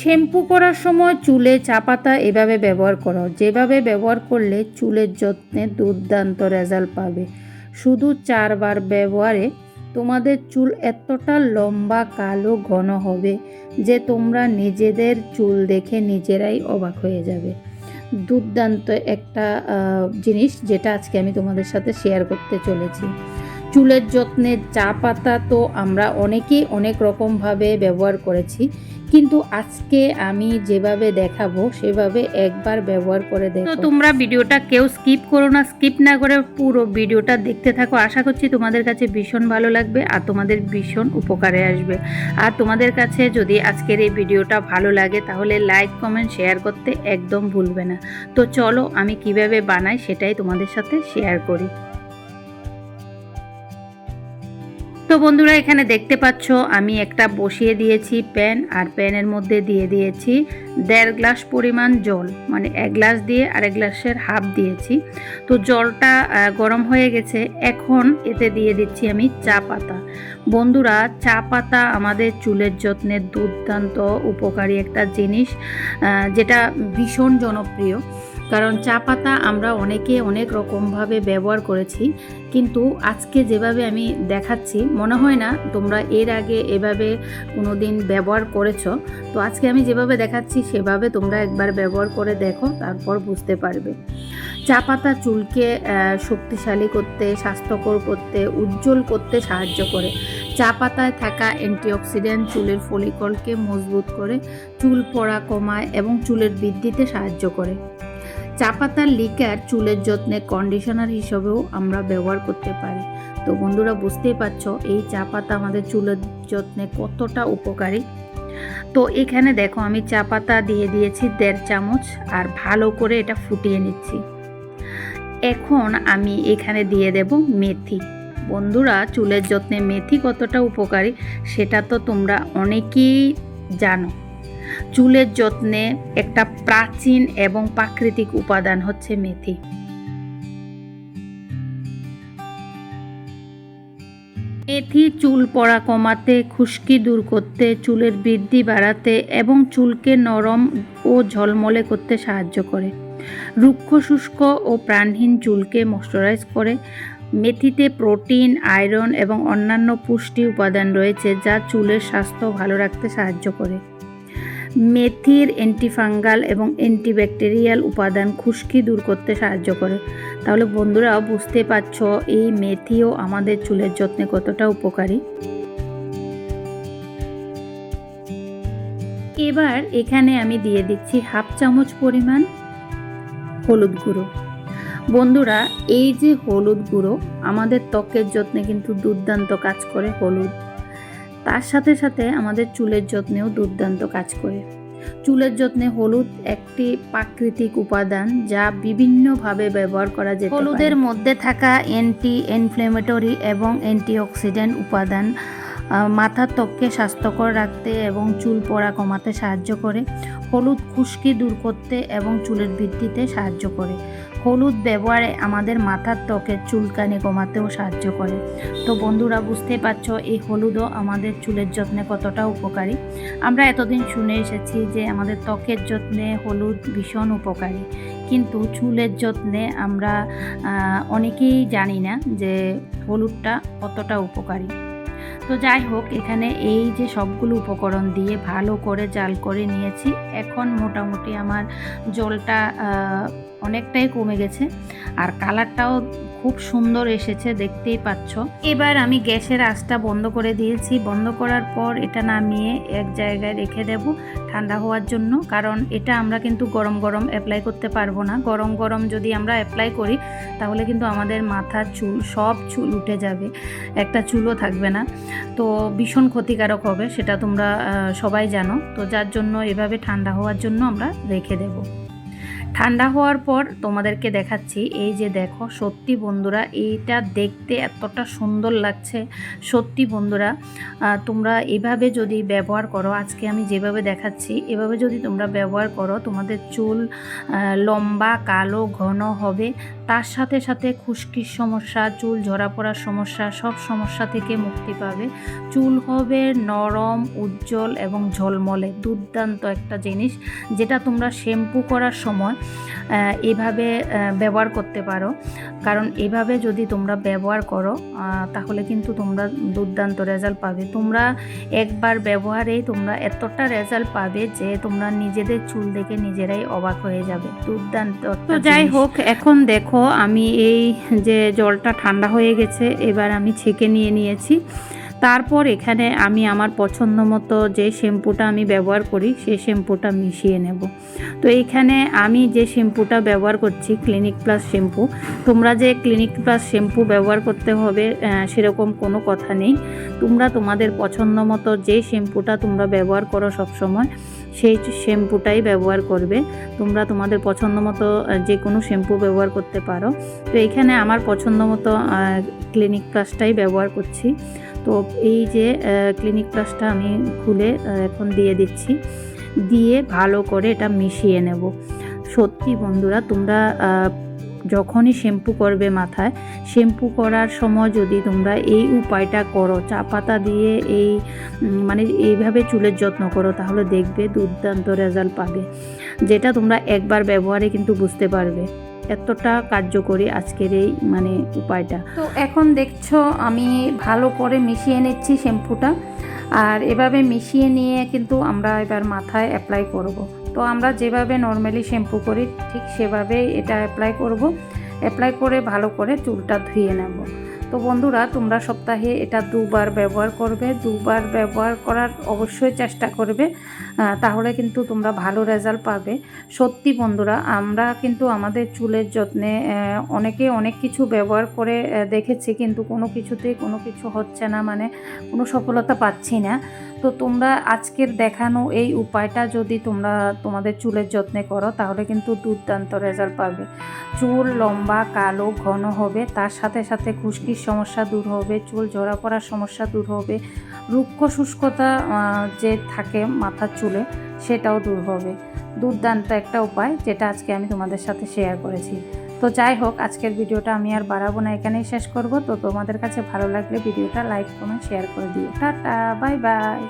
Shampoo করার সময় চুলে চা পাতা এভাবে ব্যবহার করো। যেভাবে ব্যবহার করলে চুলের যত্নে দুর্দান্ত রেজাল্ট পাবে। শুধু চারবার ব্যবহারে তোমাদের চুল এতটা লম্বা, কালো, ঘন হবে যে তোমরা নিজেদের চুল দেখে নিজেরাই অবাক হয়ে যাবে। দুর্দান্ত একটা জিনিস যেটা আজকে আমি তোমাদের সাথে শেয়ার করতে চলেছি। চুলের যত্নে চা পাতা তো আমরা অনেকেই অনেক রকমভাবে ব্যবহার করেছি। কিন্তু আজকে আমি যেভাবে দেখাবো সেভাবে একবার ব্যবহার করে দেখো। তো তোমরা ভিডিওটা কেউ স্কিপ করো না স্কিপ না করে পুরো ভিডিওটা দেখতে থাকো। আশা করছি তোমাদের কাছে ভীষণ ভালো লাগবে আর তোমাদের ভীষণ উপকারে আসবে। আর তোমাদের কাছে যদি আজকের এই ভিডিওটা ভালো লাগে তাহলে লাইক কমেন্ট শেয়ার করতে একদম ভুলবে না। তো চলো আমি কীভাবে বানাই সেটাই তোমাদের সাথে শেয়ার করি। তো বন্ধুরা, এখানে দেখতে পাচ্ছ, আমি একটা বসিয়ে দিয়েছি প্যান, আর প্যানের মধ্যে দিয়ে দিয়েছি দেড় গ্লাস পরিমাণ জল মানে এক গ্লাস দিয়ে আর এক গ্লাসের হাফ দিয়েছি। তো জলটা গরম হয়ে গেছে, এখন এতে দিয়ে দিচ্ছি আমি চা পাতা। বন্ধুরা, চা পাতা আমাদের চুলের যত্নে দুর্দান্ত উপকারী একটা জিনিস যেটা ভীষণ জনপ্রিয়। কারণ চা পাতা আমরা অনেকে অনেক রকমভাবে ব্যবহার করেছি, কিন্তু আজকে যেভাবে আমি দেখাচ্ছি, মনে হয় না তোমরা এর আগে এভাবে কোনো দিন ব্যবহার করেছ। তো আজকে আমি যেভাবে দেখাচ্ছি, সেভাবে তোমরা একবার ব্যবহার করে দেখো, তারপর বুঝতে পারবে। চা পাতা চুলকে শক্তিশালী করতে, স্বাস্থ্যকর করতে, উজ্জ্বল করতে সাহায্য করে। চা পাতায় থাকা অ্যান্টিঅক্সিডেন্ট চুলের ফলিকলকে মজবুত করে, চুল পড়া কমায় এবং চুলের বৃদ্ধিতে সাহায্য করে। চা পাতার লিকার চুলের যত্নে কন্ডিশনার হিসেবেও আমরা ব্যবহার করতে পারি। তো বন্ধুরা, বুঝতেই পারছ, এই চা পাতা আমাদের চুলের যত্নে কতটা উপকারী। তো এখানে দেখো, আমি চা পাতা দিয়ে দিয়েছি দেড় চামচ আর ভালো করে এটা ফুটিয়ে নিচ্ছি। এখন আমি এখানে দিয়ে দেব মেথি। বন্ধুরা, চুলের যত্নে মেথি কতটা উপকারী সেটা তো তোমরা অনেকেই জানো। চুলের যত্নে একটা প্রাচীন এবং প্রাকৃতিক উপাদান হচ্ছে মেথি। মেথি চুল পড়া কমাতে, খুশকি দূর করতে, চুলের বৃদ্ধি বাড়াতে এবং চুলকে নরম ও ঝলমলে করতে সাহায্য করে। রুক্ষ, শুষ্ক ও প্রাণহীন চুলকে ময়শ্চারাইজ করে। মেথিতে প্রোটিন, আয়রন এবং অন্যান্য পুষ্টি উপাদান রয়েছে যা চুলের স্বাস্থ্য ভালো রাখতে সাহায্য করে। মেথির অ্যান্টিফাঙ্গাল এবং অ্যান্টিব্যাকটেরিয়াল উপাদান খুশকি দূর করতে সাহায্য করে। তাহলে বন্ধুরা, বুঝতে পারছ এই মেথিও আমাদের চুলের যত্নে কতটা উপকারী? এবার এখানে আমি দিয়ে দিচ্ছি হাফ চামচ পরিমাণ হলুদ গুঁড়ো। বন্ধুরা, এই যে হলুদ গুঁড়ো, আমাদের ত্বকের যত্নে কিন্তু দুর্দান্ত কাজ করে হলুদ। তার সাথে সাথে আমাদের চুলের যত্নেও দুর্দান্ত কাজ করে। চুলের যত্নে হলুদ একটি প্রাকৃতিক উপাদান যা বিভিন্নভাবে ব্যবহার করা যায় হলুদের মধ্যে থাকা অ্যান্টি ইনফ্লেমেটরি এবং অ্যান্টিঅক্সিডেন্ট উপাদান মাথার ত্বককে স্বাস্থ্যকর রাখতে এবং চুল পড়া কমাতে সাহায্য করে, হলুদ খুশকি দূর করতে এবং চুলের বৃদ্ধিতে সাহায্য করে। হলুদ ব্যবহারে আমাদের মাথার ত্বকের চুলকানি কমাতেও সাহায্য করে। তো বন্ধুরা বুঝতে পারছ, এই হলুদও আমাদের চুলের যত্নে কতটা উপকারী। আমরা এতদিন শুনে এসেছি যে আমাদের ত্বকের যত্নে হলুদ ভীষণ উপকারী। কিন্তু চুলের যত্নে আমরা অনেকেই জানি না যে হলুদটা কতটা উপকারী। তো যাই হোক, এখানে এই যে সবগুলো উপকরণ দিয়ে ভালো করে জাল করে নিয়েছি। এখন মোটামুটি আমার জলটা অনেকটাই কমে গেছে। আর কালারটাও খুব সুন্দর এসেছে, দেখতেই পাচ্ছ। এবার আমি গ্যাসের আঁচটা বন্ধ করে দিয়েছি। বন্ধ করার পর এটা নামিয়ে এক জায়গায় রেখে দেব ঠান্ডা হওয়ার জন্য। কারণ এটা আমরা কিন্তু গরম গরম অ্যাপ্লাই করতে পারব না। গরম গরম যদি আমরা অ্যাপ্লাই করি, তাহলে কিন্তু আমাদের মাথার চুল, সব চুল উঠে যাবে। একটা চুলও থাকবে না। তো ভীষণ ক্ষতিকারক হবে, সেটা তোমরা সবাই জানো। তো যার জন্য এভাবে ঠান্ডা হওয়ার জন্য আমরা রেখে দেব। ঠান্ডা হওয়ার পর তোমাদেরকে দেখাচ্ছি, এই যে দেখো, সত্যি বন্ধুরা, এইটা দেখতে এতটা সুন্দর লাগছে। সত্যি বন্ধুরা তোমরা এভাবে যদি ব্যবহার করো, আজকে আমি যেভাবে দেখাচ্ছি, এভাবে যদি তোমরা ব্যবহার করো, তোমাদের চুল লম্বা, কালো, ঘন হবে। তার সাথে সাথে খুশকির সমস্যা, চুল ঝরা পড়ার সমস্যা, সব সমস্যা থেকে মুক্তি পাবে। চুল হবে নরম, উজ্জ্বল এবং ঝলমলে। দুর্দান্ত একটা জিনিস যেটা তোমরা শ্যাম্পু করার সময় এভাবে ব্যবহার করতে পারো। কারণ এভাবে যদি তোমরা ব্যবহার করো তাহলে কিন্তু তোমরা দুর্দান্ত রেজাল্ট পাবে। তোমরা একবার ব্যবহারেই তোমরা এতটা রেজাল্ট পাবে যে তোমরা নিজেদের চুল দেখে নিজেরাই অবাক হয়ে যাবে। দুর্দান্ত তো যাই হোক এখন দেখো আমি এই যে জলটা ঠান্ডা হয়ে গেছে এবার আমি ছেঁকে নিয়ে নিয়েছি। তারপর এখানে আমি আমার পছন্দ মতো যে শ্যাম্পুটা আমি ব্যবহার করি সেই শ্যাম্পুটা মিশিয়ে নেব। তো এইখানে আমি যে শ্যাম্পুটা ব্যবহার করছি ক্লিনিক প্লাস শ্যাম্পু, তোমরা যে ক্লিনিক প্লাস শ্যাম্পু ব্যবহার করতে হবে সেরকম কোনো কথা নেই। তোমরা তোমাদের পছন্দ মতো যে শ্যাম্পুটা তোমরা ব্যবহার করো সবসময়, সেই শ্যাম্পুটাই ব্যবহার করবে। তোমরা তোমাদের পছন্দ মতো যে কোনো শ্যাম্পু ব্যবহার করতে পারো। তো এখানে আমার পছন্দ মতো ক্লিনিক প্লাসটাই ব্যবহার করছি। তো এই যে ক্লিনিক প্লাসটা আমি খুলে এখন দিয়ে দিচ্ছি। দিয়ে ভালো করে এটা মিশিয়ে নেব। সত্যি বন্ধুরা, তোমরা যখনই শ্যাম্পু করবে মাথায় শ্যাম্পু করার সময় যদি তোমরা এই উপায়টা করো চা পাতা দিয়ে এই মানে এইভাবে চুলের যত্ন করো, তাহলে দেখবে দুর্দান্ত রেজাল্ট পাবে। যেটা তোমরা একবার ব্যবহারে কিন্তু বুঝতে পারবে। এতটা কার্যকরী আজকের এই মানে উপায়টা। তো এখন দেখছ, আমি ভালো করে মিশিয়ে নিচ্ছি শ্যাম্পুটা। আর এভাবে মিশিয়ে নিয়ে কিন্তু আমরা এবার মাথায় অ্যাপ্লাই করব। তো আমরা যেভাবে নর্মালি শ্যাম্পু করি, ঠিক সেভাবে এটা অ্যাপ্লাই করব। অ্যাপ্লাই করে ভালো করে চুলটা ধুয়ে নেব। তো বন্ধুরা, তোমরা সপ্তাহে এটা দুবার ব্যবহার করবে। দুবার ব্যবহার করার অবশ্যই চেষ্টা করবে। তাহলে কিন্তু তোমরা ভালো রেজাল্ট পাবে। সত্যি বন্ধুরা, আমরা কিন্তু আমাদের চুলের যত্নে অনেকে অনেক কিছু ব্যবহার করে দেখেছি, কিন্তু কোনো কিছুতেই কোনো কিছু হচ্ছে না মানে কোনো সফলতা পাচ্ছি না। তো তোমরা আজকের দেখানো এই উপায়টা যদি তোমরা তোমাদের চুলের যত্নে করো, তাহলে কিন্তু দুর্দান্ত রেজাল্ট পাবে। চুল লম্বা, কালো, ঘন হবে, তার সাথে সাথে খুশকির সমস্যা দূর হবে, চুল ঝরা পড়ার সমস্যা দূর হবে, রুক্ষ শুষ্কতা যে থাকে মাথার চুলে সেটাও দূর হবে। দুর্দান্ত একটা উপায় যেটা আজকে আমি তোমাদের সাথে শেয়ার করেছি। তো যাই হোক, আজকের ভিডিওটা আমি আর বাড়াবো না, এখানেই শেষ করব। তো তোমাদের কাছে ভালো লাগলে ভিডিওটা লাইক কমেন্ট শেয়ার করে দিও। Tata bye bye